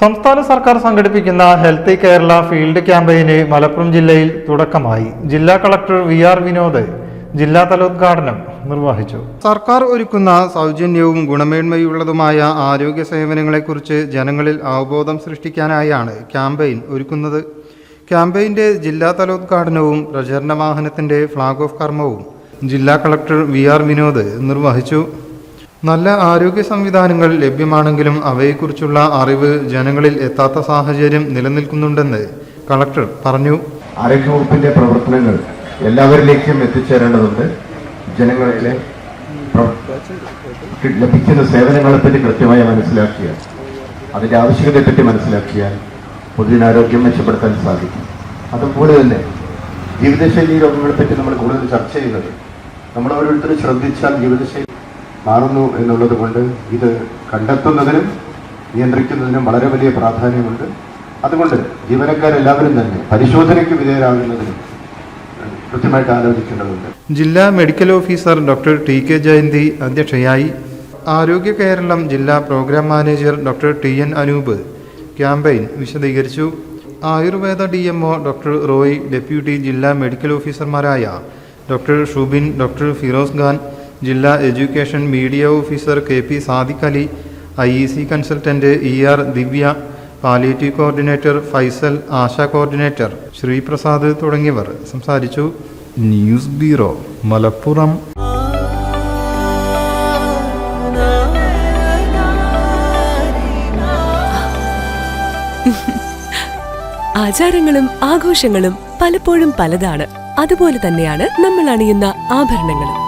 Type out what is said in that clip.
സംസ്ഥാന സർക്കാർ സംഘടിപ്പിക്കുന്ന ഹെൽത്തി കേരള ഫീൽഡ് ക്യാമ്പയിന് മലപ്പുറം ജില്ലയിൽ തുടക്കമായി. ജില്ലാ കളക്ടർ വി ആർ വിനോദ് ജില്ലാതല ഉദ്ഘാടനം നിർവഹിച്ചു. സർക്കാർ ഒരുക്കുന്ന സൗജന്യവും ഗുണമേന്മയുള്ളതുമായ ആരോഗ്യ സേവനങ്ങളെക്കുറിച്ച് ജനങ്ങളിൽ അവബോധം സൃഷ്ടിക്കാനായാണ് ക്യാമ്പയിൻ ഒരുക്കുന്നത്. ക്യാമ്പയിന്റെ ജില്ലാതല ഉദ്ഘാടനവും പ്രചരണ വാഹനത്തിന്റെ ഫ്ളാഗ് ഓഫ് കർമ്മവും ജില്ലാ കളക്ടർ വി ആർ വിനോദ് നിർവഹിച്ചു. നല്ല ആരോഗ്യ സംവിധാനങ്ങൾ ലഭ്യമാണെങ്കിലും അവയെക്കുറിച്ചുള്ള അറിവ് ജനങ്ങളിൽ എത്താത്ത സാഹചര്യം നിലനിൽക്കുന്നുണ്ടെന്ന് കളക്ടർ പറഞ്ഞു. ആരോഗ്യവകുപ്പിന്റെ പ്രവർത്തനങ്ങൾ എല്ലാവരിലേക്കും എത്തിച്ചേരേണ്ടതുണ്ട്. ജനങ്ങളിലെ ലഭിക്കുന്ന സേവനങ്ങളെപ്പറ്റി കൃത്യമായി മനസ്സിലാക്കിയാൽ അതിന്റെ ആവശ്യകതയെപ്പറ്റി മനസ്സിലാക്കിയാൽ പൊതുജനാരോഗ്യം മെച്ചപ്പെടുത്താൻ സാധിക്കും. അതുപോലെ തന്നെ ജീവിതശൈലി രോഗങ്ങളെപ്പറ്റി നമ്മൾ കൂടുതൽ ചർച്ച ചെയ്യുന്നത് നമ്മൾ ഓരോരുത്തരും ശ്രദ്ധിച്ചാൽ ജീവിതശൈലി മാറുന്നു എന്നുള്ളത് കൊണ്ട് ഇത് കണ്ടെത്തുന്നതിനും നിയന്ത്രിക്കുന്നതിനും വളരെ വലിയ പ്രാധാന്യമുണ്ട്. അതുകൊണ്ട് ജീവനക്കാരെല്ലാവരും തന്നെ പരിശോധനയ്ക്ക് വിധേയരാകുന്നതിനും കൃത്യമായിട്ട് ആലോചിക്കേണ്ടതുണ്ട്. ജില്ലാ medical officer doctor T K Jayanthi അധ്യക്ഷയായി ആരോഗ്യ കേരളം ജില്ലാ programme manager doctor T N Anoop campaign വിശദീകരിച്ചു. Ayurveda D M O doctor Roy deputy ജില്ലാ മെഡിക്കൽ ഓഫീസർമാരായ ഡോക്ടർ ഷുബിൻ ഡോക്ടർ ഫിറോസ് ഖാൻ ജില്ലാ education media officer K P Sadiq Ali I E C consultant E R Divya palliative coordinator Faisal Asha coordinator Sreeprasad തുടങ്ങിയവർ സംസാരിച്ചു. News bureau Malappuram. ആചാരങ്ങളും ആഘോഷങ്ങളും പലപ്പോഴും പലതാണ്. അതുപോലെ തന്നെയാണ് നമ്മൾ അണിയുന്ന ആഭരണങ്ങളും.